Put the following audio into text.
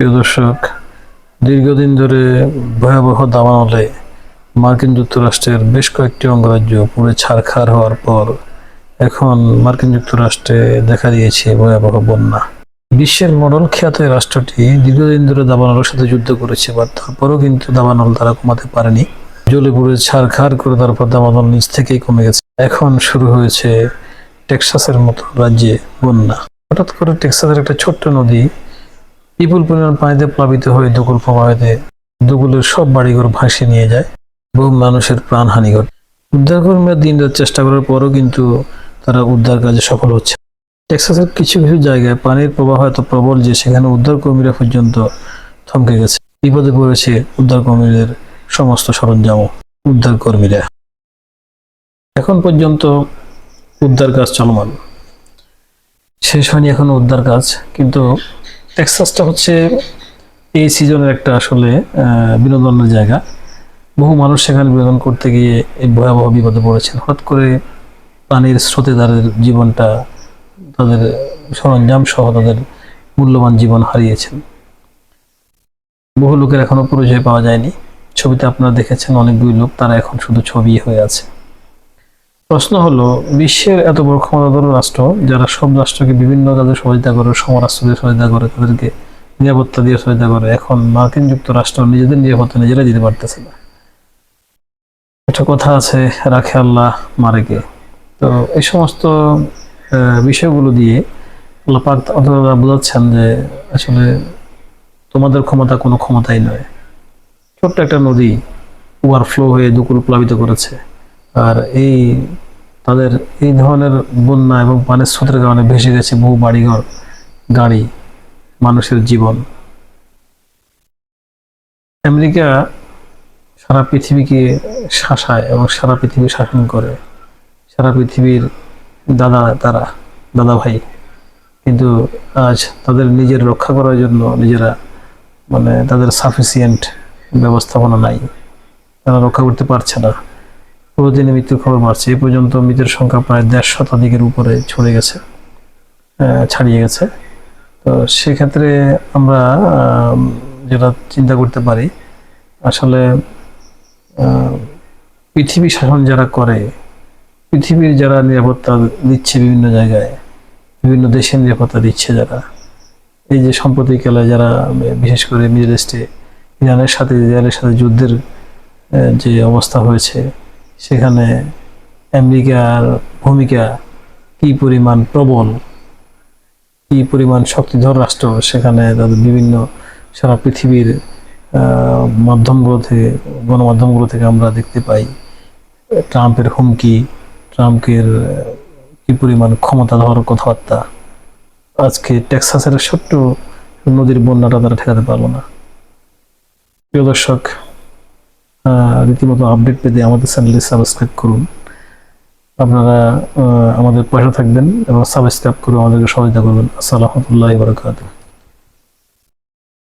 প্রিয় দর্শক, দীর্ঘদিন ধরে ভয়াবহ দাবানলে মার্কিন যুক্তরাষ্ট্রের বেশ কয়েকটি অঙ্গরাজ্য পুরো ছারখার হওয়ার পর এখন মার্কিন যুক্তরাষ্ট্রে দেখা দিয়েছে ভয়াবহ বন্যা। বিশ্বের মডেল খ্যাত রাষ্ট্রটি দীর্ঘদিন ধরে দাবানলের সাথে যুদ্ধ করেছে বা তারপরেও কিন্তু দাবানল তারা কমাতে পারেনি। জলে পুড়ে ছারখার করে তারপর দাবানল নিচ থেকেই কমে গেছে। এখন শুরু হয়েছে টেক্সাসের মতো রাজ্যে বন্যা। হঠাৎ করে টেক্সাসের একটা ছোট্ট নদী বিপুল পরিমাণ পানিতে প্লাবিত হয়ে দখল প্রবাহিতে দখলের সব বাড়িঘর ভাসিয়ে নিয়ে যায়। বহু মানুষের প্রাণহানি ঘটে উদ্ধারকর্মীরা দিন রাত চেষ্টা করার পরও কিন্তু তারা উদ্ধার কাজে সফল হচ্ছে। টেক্সাসের কিছু কিছু জায়গায় পানির প্রবাহ এত প্রবল যে সেখানে উদ্ধার কর্মীরা পর্যন্ত থমকে গেছে। বিপদে পড়েছে উদ্ধার কর্মীদের সমস্ত সরঞ্জাম উদ্ধার কর্মীরা এখন পর্যন্ত উদ্ধার কাজ চলমান। শেষ হয়নি এখনও উদ্ধার কাজ, কিন্তু টেক্সাসটা হচ্ছে এই সিজনের একটা আসলে বিনোদনের জায়গা। বহু মানুষ সেখানে বিনোদন করতে গিয়ে এই ভয়াবহ বিপদে পড়েছেন। হঠাৎ করে পানির স্রোতে তাদের জীবনটা তাদের সরঞ্জাম সহ তাদের মূল্যবান জীবন হারিয়েছেন। বহু লোকের এখনও পরিচয় পাওয়া যায়নি। ছবিতে আপনারা দেখেছেন অনেকগুলি লোক, তারা এখন শুধু ছবি হয়ে আছে। প্রশ্ন হলো, বিশ্বের এত বড় ক্ষমতাধর রাষ্ট্র, যারা সব রাষ্ট্রকে বিভিন্ন কাজে সহযোগিতা করে, সমরাষ্ট্র দিয়ে সহযোগিতা করে, তাদেরকে নিরাপত্তা দিয়ে সহযোগিতা করে, এখন মার্কিন যুক্তরাষ্ট্র নিজেদের নিরাপত্তা নিজেরা দিতে পারতেছে না। একটা কথা আছে রাখে আল্লাহ মারেকে। তো এই সমস্ত বিষয়গুলো দিয়ে আল্লাহ অথবা বোঝাচ্ছেন যে আসলে তোমাদের ক্ষমতা কোনো ক্ষমতাই নয়। ছোট্ট একটা নদী ওভারফ্লো হয়ে দুকুল প্লাবিত করেছে। আর এই তাদের এই ধরনের বন্যা এবং পানির স্রোতের কারণে ভেসে গেছে বহু বাড়িঘর, গাড়ি, মানুষের জীবন। আমেরিকা সারা পৃথিবীকে শাসায় এবং সারা পৃথিবী শাসন করে। সারা পৃথিবীর দাদা, তারা, দাদা ভাই। কিন্তু আজ তাদের নিজের রক্ষা করার জন্য নিজেরা মানে তাদের সাফিসিয়েন্ট ব্যবস্থাপনা নাই। তারা রক্ষা করতে পারছে না। প্রতিদিনে মৃত্যুর খবর বাড়ছে এ পর্যন্ত মৃতের সংখ্যা প্রায় দেড় শতাধিকের উপরে ছড়ে গেছে ছাড়িয়ে গেছে। তো সেক্ষেত্রে আমরা যেটা চিন্তা করতে পারি, আসলে পৃথিবী শাসন যারা করে, পৃথিবীর যারা নিরাপত্তা দিচ্ছে বিভিন্ন জায়গায়, বিভিন্ন দেশের নিরাপত্তা দিচ্ছে যারা, এই যে সম্প্রতিকালে যারা, বিশেষ করে মিডল ইস্টে, ইরানের সাথে ইসরায়েলের সাথে যুদ্ধের যে অবস্থা হয়েছে সেখানে আমেরিকার ভূমিকা কি পরিমাণ প্রবল, কি পরিমাণ শক্তিধর রাষ্ট্র, সেখানে তাদের বিভিন্ন সারা পৃথিবীর মাধ্যমগুলো থেকে, গণমাধ্যমগুলো থেকে আমরা দেখতে পাই। ট্রাম্পের হুমকি, ট্রাম্পের কি পরিমাণ ক্ষমতাধর কথাবার্তা। আজকে টেক্সাসের ছোট্ট নদীর বন্যাটা তারা ঠেকাতে পারল না। প্রিয় দর্শক রীতিমতো আপডেট পেতে আমাদের চ্যানেলটি সাবস্ক্রাইব করুন। আপনারা আমাদের পয়সা থাকবেন এবং সাবস্ক্রাইব করে আমাদেরকে সহায়তা করবেন। আসসালামুকুল্লাহ বারকাতুহ